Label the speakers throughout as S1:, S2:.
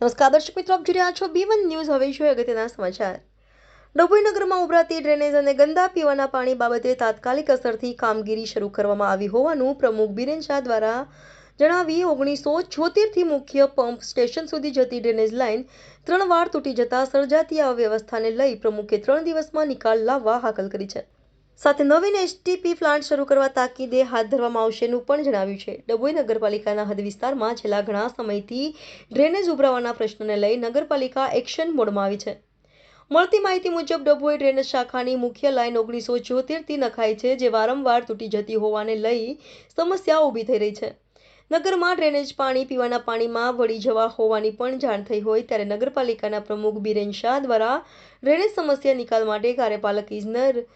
S1: નમસ્કાર, દર્શક મિત્રો, આપ જોઈ રહ્યા છો બી વન ન્યૂઝ હવે જોઈએ અગત્યના સમાચાર. ડભોઈ નગરમાં ઉભરાતી ડ્રેનેજ અને ગંદા પીવાના પાણી બાબતે તાત્કાલિક અસરથી કામગીરી શરૂ કરવામાં આવી હોવાનું પ્રમુખ બિરેન શાહ દ્વારા જણાવી ઓગણીસો છોતેરથી મુખ્ય પંપ સ્ટેશન સુધી જતી ડ્રેનેજ લાઇન ત્રણ વાર તૂટી જતા સર્જાતી અવ્યવસ્થાને લઈ પ્રમુખે ત્રણ દિવસમાં નિકાલ લાવવા હાકલ કરી છે. સાથે નવીન એસટીપી પ્લાન્ટ શરૂ કરવા તાકીદે હાથ ધરવામાં આવશેનું પણ જણાવ્યું છે. ડભોઈ નગરપાલિકાના હદ વિસ્તારમાં છેલ્લા ઘણા સમયથી ડ્રેનેજ ઉભરાવાના પ્રશ્નને લઈ નગરપાલિકા એક્શન મોડમાં આવી છે. મળતી માહિતી મુજબ, ડભોઈ ડ્રેનેજ શાખાની મુખ્ય લાઇન ઓગણીસો ચોતેરથી નખાય છે, જે વારંવાર તૂટી જતી હોવાને લઈ સમસ્યા ઊભી થઈ રહી છે. નગરમાં ડ્રેનેજ પાણી પીવાના પાણીમાં વળી જવા હોવાની પણ જાણ થઈ હોય ત્યારે નગરપાલિકાના પ્રમુખ બિરેન શાહ દ્વારા ડ્રેનેજ સમસ્યા નિકાલ માટે કાર્યપાલક ઇજનેર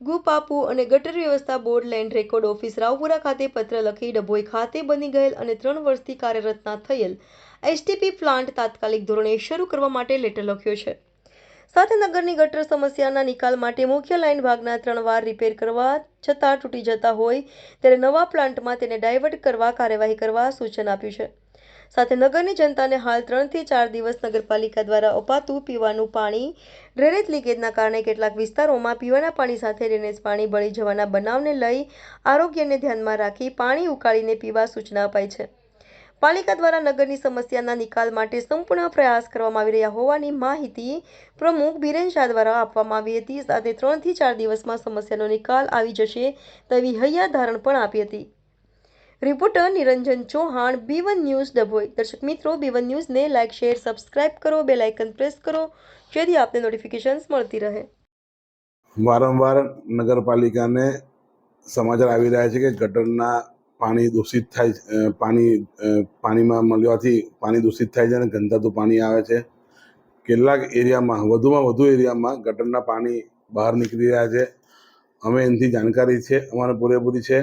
S1: ગુપાપુ અને ગટર વ્યવસ્થા board land record office Raopura ખાતે પત્ર લખી ડભોઈ ખાતે બની ગયેલ અને ત્રણ વર્ષથી કાર્યરત ના થયેલ એસટીપી પ્લાન્ટ તાત્કાલિક ધોરણે શરૂ કરવા માટે લેટર લખ્યો છે. સાથે નગરની ગટર સમસ્યાના નિકાલ માટે મુખ્ય લાઇન ભાગના ત્રણ વાર રિપેર કરવા છતાં તૂટી જતા હોય ત્યારે નવા પ્લાન્ટમાં તેને ડાયવર્ટ કરવા કાર્યવાહી કરવા સૂચન આપ્યું છે. સાથે નગરની જનતાને હાલ ત્રણથી ચાર દિવસ નગરપાલિકા દ્વારા અપાતું પીવાનું પાણી, ડ્રેનેજ લીકેજના કારણે કેટલાક વિસ્તારોમાં પીવાના પાણી સાથે ડ્રેનેજ પાણી બળી જવાના બનાવને લઈ આરોગ્યને ધ્યાનમાં રાખી પાણી ઉકાળીને પીવા સૂચના અપાઈ છે. પાલિકા દ્વારા નગરની સમસ્યાના નિકાલ માટે સંપૂર્ણ પ્રયાસ કરવામાં આવી રહ્યા હોવાની માહિતી પ્રમુખ બિરેન શાહ દ્વારા આપવામાં આવી હતી. સાથે ત્રણથી ચાર દિવસમાં સમસ્યાનો નિકાલ આવી જશે તેવી હૈયા ધારણ પણ આપી હતી. Reporter Niranjan Chauhan B one news Dabhoi. દર્શક મિત્રો બી વન ન્યૂઝને લાઇક શેર સબસ્ક્રાઇબ કરો. બે લાઇકન પ્રેસ કરો, જેથી આપને નોટિફિકેશન્સ મળતી રહે.
S2: વારંવાર નગરપાલિકાને સમાચાર આવી રહ્યા છે કે ગટરના પાણી દૂષિત થાય પાણી પાણીમાં મળવાથી પાણી દૂષિત થાય છે અને ગંધાતું પાણી આવે છે. કેટલાક એરિયામાં, વધુમાં વધુ એરિયામાં ગટરના પાણી બહાર નીકળી રહ્યા છે. અમે એનાથી જાણકારી છે, અમારે પૂરેપૂરી છે.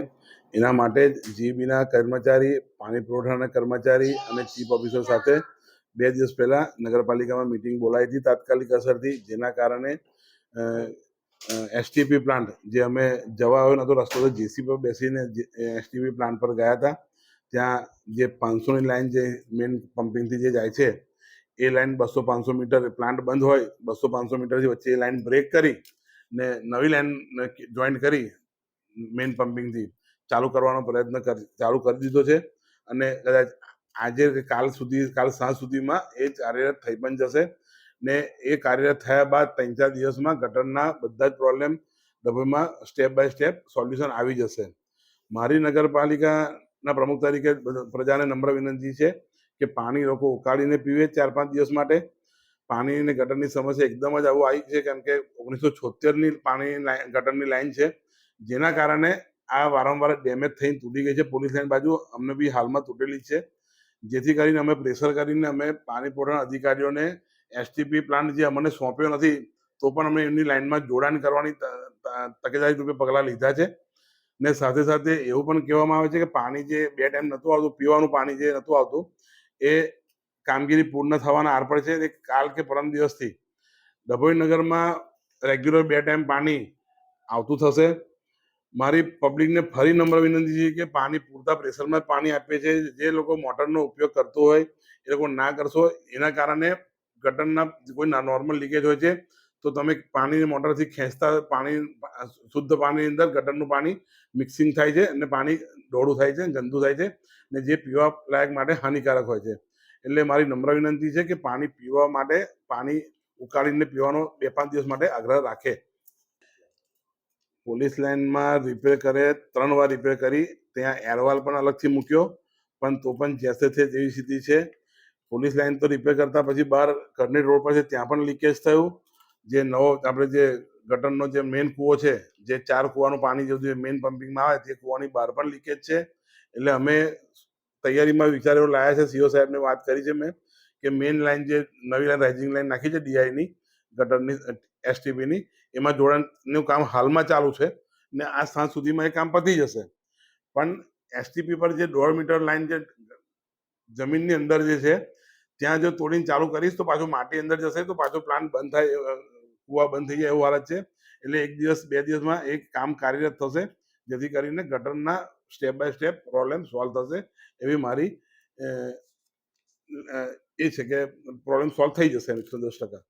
S2: એના માટે જીબીના કર્મચારી, પાણી પુરવઠાના કર્મચારી અને ચીફ ઓફિસર સાથે બે દિવસ પહેલાં નગરપાલિકામાં મિટિંગ બોલાવી હતી તાત્કાલિક અસરથી, જેના કારણે એસટીપી પ્લાન્ટ જે અમે જવા આવ્યો નતો રસ્તો તો જેસી પર બેસીને એસટીપી પ્લાન્ટ પર ગયા હતા. ત્યાં જે પાંચસોની લાઇન જે મેઇન પમ્પિંગથી જે જાય છે, એ લાઇન બસો પાંચસો મીટર પ્લાન્ટ બંધ હોય, બસો પાંચસો મીટરથી વચ્ચે એ લાઈન બ્રેક કરી ને નવી લાઇન જોઈન્ટ કરી મેઇન પમ્પિંગથી. ચાલુ કરવાનો પ્રયત્ન ચાલુ કરી દીધો છે. અને કદાચ આજે કાલ સુધી, કાલ સાંજ સુધીમાં એ કાર્યરત થઈ પણ જશે. ને એ કાર્યરત થયા બાદ ત્રણ ચાર દિવસમાં ગટરના બધા જ પ્રોબ્લેમ ડભોઈમાં સ્ટેપ બાય સ્ટેપ સોલ્યુશન આવી જશે. મારી નગરપાલિકાના પ્રમુખ તરીકે પ્રજાને નમ્ર વિનંતી છે કે પાણી લોકો ઉકાળીને પીવે ચાર પાંચ દિવસ માટે. પાણી અને ગટરની સમસ્યા એકદમ જ આવું આવી છે કેમ કે ઓગણીસો છોતેરની પાણી ગટરની લાઈન છે. જેના કારણે આ વારંવાર ડેમેજ થઈને તૂટી ગઈ છે. પોલીસ લાઈન બાજુ અમને બી હાલમાં તૂટેલી છે. જેથી કરીને અમે પ્રેશર કરીને અમે પાણી પુરવઠા અધિકારીઓને એસટીપી પ્લાન્ટ જે અમને સોંપ્યો નથી, તો પણ અમે એમની લાઈનમાં જોડાણ કરવાની તકેદારી રૂપે પગલાં લીધા છે. ને સાથે સાથે એવું પણ કહેવામાં આવે છે કે પાણી જે બે ટાઈમ નહોતું આવતું, પીવાનું પાણી જે નહોતું આવતું, એ કામગીરી પૂર્ણ થવાના આર છે. એ કાલ કે પરમ દિવસથી ડભોઈ નગરમાં રેગ્યુલર બે ટાઈમ પાણી આવતું થશે. મારી પબ્લિકને ફરી નમ્ર વિનંતી છે કે પાણી પૂરતા પ્રેશરમાં પાણી આપે છે. જે લોકો મોટરનો ઉપયોગ કરતો હોય, એ લોકો ના કરશો. એના કારણે ગટરના કોઈ નોર્મલ લીકેજ હોય છે. તો તમે પાણી મોટરથી ખેંચતા પાણી, શુદ્ધ પાણીની અંદર ગટરનું પાણી મિક્સિંગ થાય છે અને પાણી ડોળું થાય છે, ગંદુ થાય છે ને જે પીવા લાયક માટે હાનિકારક હોય છે. એટલે મારી નમ્ર વિનંતી છે કે પાણી પીવા માટે, પાણી ઉકાળીને પીવાનો બે પાંચ દિવસ માટે આગ્રહ રાખે. પોલીસ લાઇનમાં રિપેર કરે, ત્રણ વાર રિપેર કરી, ત્યાં એરવાલ પણ અલગથી મૂક્યો, પણ તો પણ જેસે છે તેવી સ્થિતિ છે. પોલીસ લાઇન તો રિપેર કરતા પછી બહાર કરનેટ રોડ પર છે, ત્યાં પણ લીકેજ થયું. જે નવો આપણે જે ગટરનો જે મેઇન કૂવો છે, જે ચાર કૂવાનું પાણી જે મેઇન પમ્પિંગમાં આવે, તે કૂવાની બહાર પણ લીકેજ છે. એટલે અમે તૈયારીમાં વિચાર એવો લાયા છે સીઓ સાહેબને વાત કરી છે મેં, કે મેઇન લાઇન જે નવી લાઇન રાઇઝિંગ લાઇન નાખી છે ડીઆઈની ગટરની એસટીબીની એમાં જોડાણનું કામ હાલમાં ચાલુ છે ને આ સાંજ સુધીમાં એ કામ પતી જશે. પણ એસટીપી પર જે દોઢ મીટર લાઈન જે જમીનની અંદર જે છે, ત્યાં જો તોડીને ચાલુ કરીશ તો પાછું માટી અંદર જશે તો પાછો પ્લાન્ટ બંધ થાય કુવા બંધ થઈ જાય એવું હાલત છે. એટલે એક દિવસ, બે દિવસમાં એક કામ કાર્યરત થશે, જેથી કરીને ગટરના step by step problem solve થશે એવી મારી એ છે કે પ્રોબ્લેમ સોલ્વ થઈ જશે એકસો દસ ટકા.